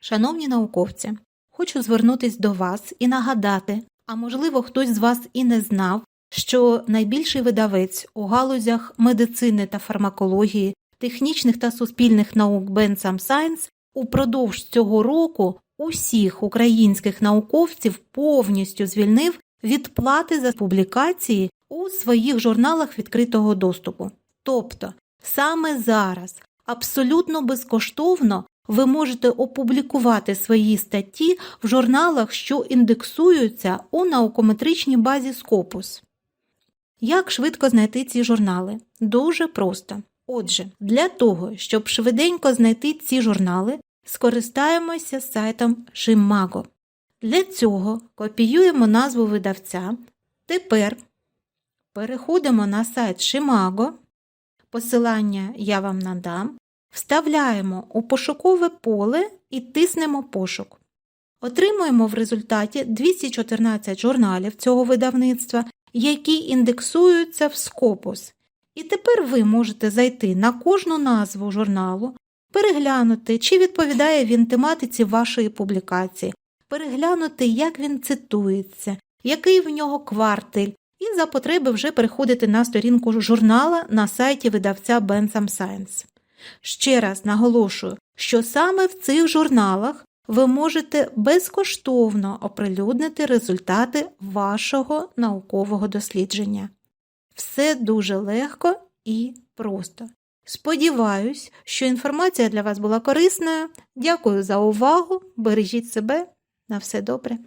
Шановні науковці, хочу звернутися до вас і нагадати, а можливо, хтось з вас і не знав, що найбільший видавець у галузях медицини та фармакології, технічних та суспільних наук Bensam Science упродовж цього року усіх українських науковців повністю звільнив від плати за публікації у своїх журналах відкритого доступу. Тобто, саме зараз абсолютно безкоштовно ви можете опублікувати свої статті в журналах, що індексуються у наукометричній базі Scopus. Як швидко знайти ці журнали? Дуже просто. Отже, для того, щоб швиденько знайти ці журнали, скористаємося сайтом Shimago. Для цього копіюємо назву видавця. Тепер переходимо на сайт Shimago. Посилання я вам надам. Вставляємо у пошукове поле і тиснемо пошук. Отримуємо в результаті 214 журналів цього видавництва, які індексуються в Scopus. І тепер ви можете зайти на кожну назву журналу, переглянути, чи відповідає він тематиці вашої публікації, переглянути, як він цитується, який в нього квартель, і за потреби вже переходити на сторінку журнала на сайті видавця Bensam Science. Ще раз наголошую, що саме в цих журналах ви можете безкоштовно оприлюднити результати вашого наукового дослідження. Все дуже легко і просто. Сподіваюсь, що інформація для вас була корисною. Дякую за увагу. Бережіть себе. На все добре.